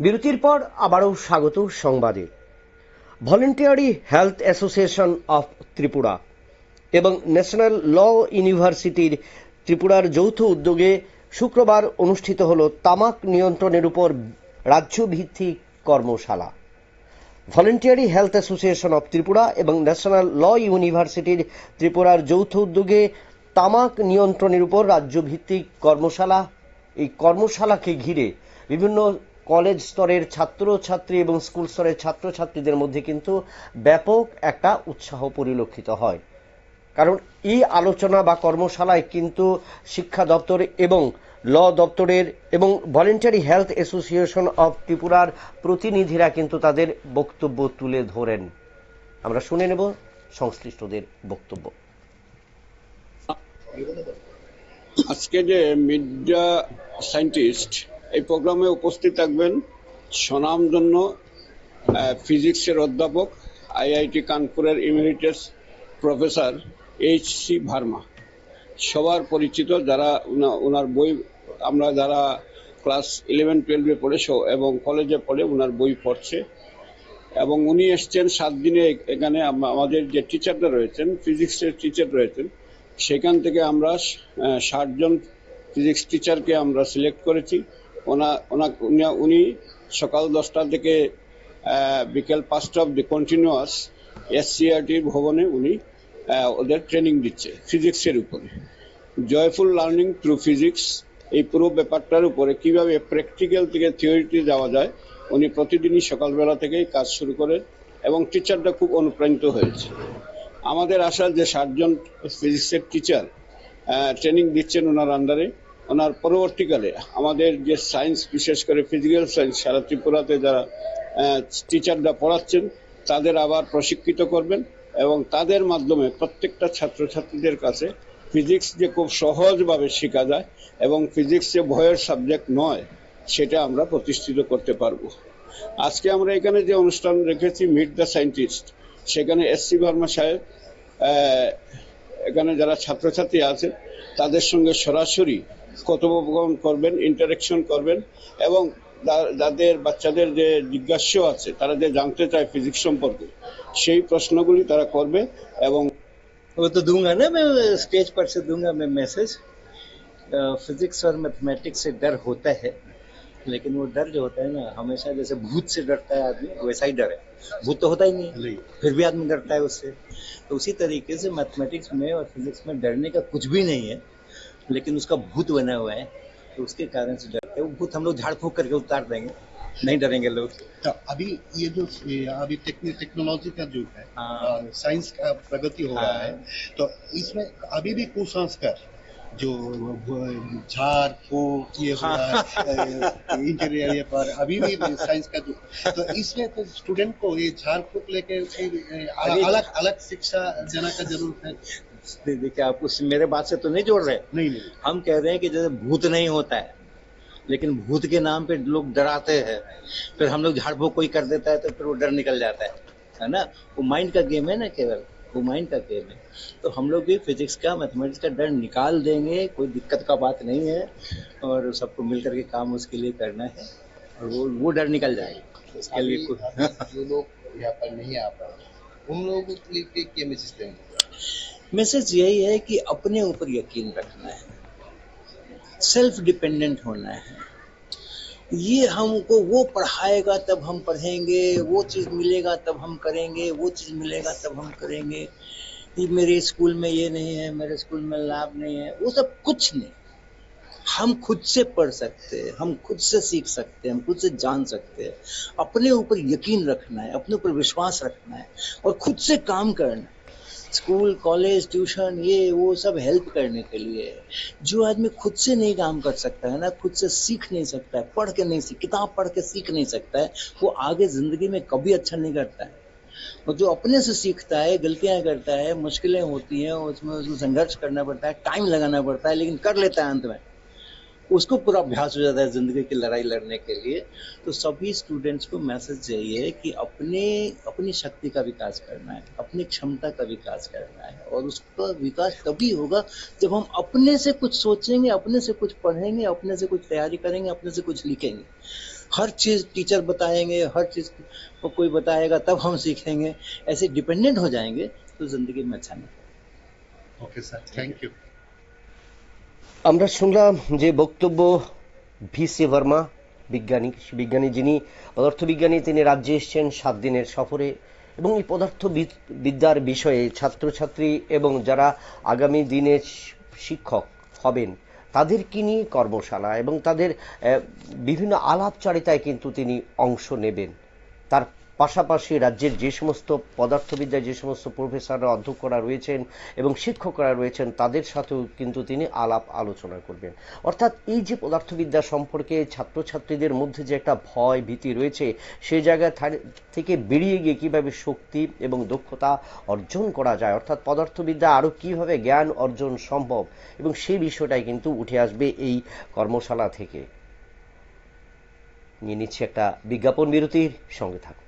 বিরতির পর আবারও স্বাগত সংবাদে। Voluntary health association of Tripura এবং ন্যাশনাল ল ইউনিভার্সিটির ত্রিপুরার যৌথ উদ্যোগে শুক্রবার অনুষ্ঠিত হল তামাক নিয়ন্ত্রণের উপর রাজ্যভিত্তিক কর্মশালা। Voluntary health association of Tripura এবং ন্যাশনাল ল ইউনিভার্সিটির ত্রিপুরার যৌথ উদ্যোগে তামাক নিয়ন্ত্রণের উপর রাজ্যভিত্তিক কর্মশালা। এই কর্মশালাকে ঘিরে বিভিন্ন কলেজ স্তরের ছাত্র ছাত্রী এবং স্কুল স্তরের ছাত্রছাত্রীদের মধ্যে কিন্তু ব্যাপক একটা উৎসাহ পরিলক্ষিত হয়। কারণ এই আলোচনা বা কর্মশালায় কিন্তু শিক্ষা দপ্তর এবং ল দপ্তরের এবং ভলেন্টারি হেলথ অ্যাসোসিয়েশন অফ ত্রিপুরার প্রতিনিধিরা কিন্তু তাদের বক্তব্য তুলে ধরেন। আমরা শুনে নেব সংশ্লিষ্টদের বক্তব্য। আজকে যে মিডিয়া সায়েন্টিস্ট এই প্রোগ্রামে উপস্থিত থাকবেন স্বনামধন্য ফিজিক্সের অধ্যাপক, আইআইটি কানপুরের emeritus professor H C Verma. সবার পরিচিত যারা ওনার বই, আমরা যারা ক্লাস ইলেভেন টুয়েলভে পড়ে এবং কলেজে পড়ে ওনার বই পড়ছে। এবং উনি এসছেন সাত দিনে এখানে আমাদের যে টিচাররা রয়েছেন ফিজিক্সের টিচার রয়েছেন, সেখান থেকে আমরা ষাটজন ফিজিক্স টিচারকে আমরা সিলেক্ট করেছি। ওনা ওনা, উনি- সকাল দশটা থেকে বিকেল পাঁচটা অব্দি কন্টিনিউয়াস এসসিআরটির ভবনে উনি ওদের ট্রেনিং দিচ্ছে ফিজিক্সের উপরে। জয়ফুল লার্নিং থ্রু ফিজিক্স এই পুরো ব্যাপারটার উপরে কীভাবে প্র্যাকটিক্যাল থেকে থিওরিতে যাওয়া যায়, উনি প্রতিদিনই সকালবেলা থেকেই কাজ শুরু করেন এবং টিচারটা খুব অনুপ্রাণিত হয়েছে। আমাদের আশা যে ষাটজন ফিজিক্সের টিচার ট্রেনিং দিচ্ছেন ওনার আন্ডারে ওনার পরবর্তীকালে আমাদের যে সায়েন্স, বিশেষ করে ফিজিক্যাল সায়েন্স, সারা ত্রিপুরাতে যারা টিচাররা পড়াচ্ছেন, তাদের আবার প্রশিক্ষিত করবেন এবং তাদের মাধ্যমে প্রত্যেকটা ছাত্রছাত্রীদের কাছে ফিজিক্স যে খুব সহজভাবে শেখা যায় এবং ফিজিক্স যে ভয়ের সাবজেক্ট নয়, সেটা আমরা প্রতিষ্ঠিত করতে পারব। আজকে আমরা এখানে যে অনুষ্ঠান রেখেছি মিট দ্য সায়েন্টিস্ট সেখানে এস সি ভার্মা সাহেব এখানে যারা ছাত্রছাত্রী আছেন, তাদের সঙ্গে সরাসরি কথোপকথন করবেন ইন্টারেকশন করবেন এবং যা- যাদের বাচ্চাদের যে জিজ্ঞাস্য আছে তারা যে জানতে চায় ফিজিক্স সম্পর্কে সেই প্রশ্নগুলি তারা করবে এবং वो तो दूंगा ना मैं स्टेज पर से दूंगा मैं मैसेज फिजिक्स और मैथमेटिक्स से डर होता है लेकिन वो डर जो होता है ना हमेशा जैसे भूत से डरता है आदमी वैसा ही डर है भूत तो होता ही नहीं फिर भी आदमी डरता है उससे तो उसी तरीके से मैथमेटिक्स में और फिजिक्स में डरने का कुछ भी नहीं है लेकिन उसका भूत बना हुआ है तो उसके कारण से डरते हैं। वो भूत हम लोग झाड़ फूक करके उतार देंगे। नहीं डरेंगे लोग। तो अभी ये जो अभी टेक्नोलॉजी का युग है हाँ। और साइंस का प्रगति हो रहा हाँ। है। तो इसमें अभी भी कुसंस्कार जो झाड़ फूक ये हो इंटीरियर ये पर अभी भी साइंस का जो तो इसमें तो स्टूडेंट को ये झाड़ फूक लेके अलग अलग शिक्षा देना का ज़रूरत है। देखिए आप उस मेरे बात से तो नहीं जोड़ रहे? नहीं नहीं। हम कह रहे हैं कि जैसे भूत नहीं होता है लेकिन भूत के नाम पे लोग डराते हैं। फिर हम लोग झाड़ फूक कोई कर देता है तो फिर वो डर निकल जाता है है ना? वो माइंड का गेम है ना केवल? वो माइंड का गेम है। तो हम लोग भी फिजिक्स का मैथमेटिक्स का डर निकाल देंगे कोई दिक्कत का बात नहीं है। और सबको मिल करके काम उसके लिए करना है और वो वो डर निकल जाएगा। उसके लिए अभी जो लोग यहाँ पर नहीं आ पा उन लोगों के लिए क्या मैसेज देंगे? मैसेज यही है कि अपने ऊपर यकीन रखना है। सेल्फ डिपेंडेंट होना है। ये हमको वो पढ़ाएगा, तब हम पढ़ेंगे, वो चीज़ मिलेगा, तब हम करेंगे, वो चीज़ मिलेगा, तब हम करेंगे। ये मेरे स्कूल में ये नहीं है, मेरे स्कूल में लाभ नहीं है, वो सब कुछ नहीं। हम खुद से पढ़ सकते हैं, हम खुद से सीख सकते हैं, हम खुद से जान सकते हैं। अपने ऊपर यकीन रखना है, अपने ऊपर विश्वास रखना है और खुद से काम करना है। स्कूल, कॉलेज, ट्यूशन, ये, वो सब हेल्प करने के लिए। है जो आदमी खुद से नहीं काम कर सकता है ना, खुद से सीख नहीं सकता है, पढ़ के नहीं सीख, किताब पढ़ के सीख नहीं सकता है, वो आगे ज़िंदगी में कभी अच्छा नहीं करता है। और जो अपने से सीखता है, गलतियाँ करता है, मुश्किलें होती हैं, उसमें उसको संघर्ष करना पड़ता है, टाइम लगाना पड़ता है, लेकिन कर लेता है अंत में। उसको पूरा अभ्यास हो जाता है ज़िंदगी की लड़ाई लड़ने के लिए। तो सभी स्टूडेंट्स को मैसेज यही है कि अपने, अपनी शक्ति का विकास करना है, अपनी क्षमता का विकास करना है। और उसका विकास तभी होगा जब हम अपने से कुछ सोचेंगे, अपने से कुछ पढ़ेंगे, अपने से कुछ तैयारी करेंगे, अपने से कुछ लिखेंगे। हर चीज़ टीचर बताएँगे, हर चीज़ को कोई बताएगा तब हम सीखेंगे। ऐसे डिपेंडेंट हो जाएँगे तो ज़िंदगी में अच्छा नहीं ओके सर थैंक यू আমরা শুনলাম যে বক্তব্য ভি সি বর্মা বিজ্ঞানী বিজ্ঞানী যিনি পদার্থবিজ্ঞানী তিনি রাজ্যে এসছেন সাত দিনের সফরে এবং এই পদার্থ বিদ্যার বিষয়ে ছাত্রছাত্রী এবং যারা আগামী দিনে শিক্ষক হবেন তাদেরকে নিয়ে কর্মশালা এবং তাদের বিভিন্ন আলাপচারিতায় কিন্তু তিনি অংশ নেবেন। তার পাশাপাশি রাজ্যের যে সমস্ত পদার্থবিদ্যায় যে সমস্ত প্রফেসররা অধ্যক্ষরা রয়েছেন এবং শিক্ষকরা রয়েছেন, তাদের সাথেও কিন্তু তিনি আলাপ আলোচনা করবেন। অর্থাৎ এই যে পদার্থবিদ্যা সম্পর্কে ছাত্রছাত্রীদের মধ্যে যে একটা ভয় ভীতি রয়েছে সেই জায়গা থেকে বেরিয়ে গিয়ে কীভাবে শক্তি এবং দক্ষতা অর্জন করা যায়, অর্থাৎ পদার্থবিদ্যা আরও কীভাবে জ্ঞান অর্জন সম্ভব, এবং সেই বিষয়টাই কিন্তু উঠে আসবে এই কর্মশালা থেকে। নিয়ে নিচ্ছে একটা বিজ্ঞাপন বিরতির সঙ্গে থাকুন।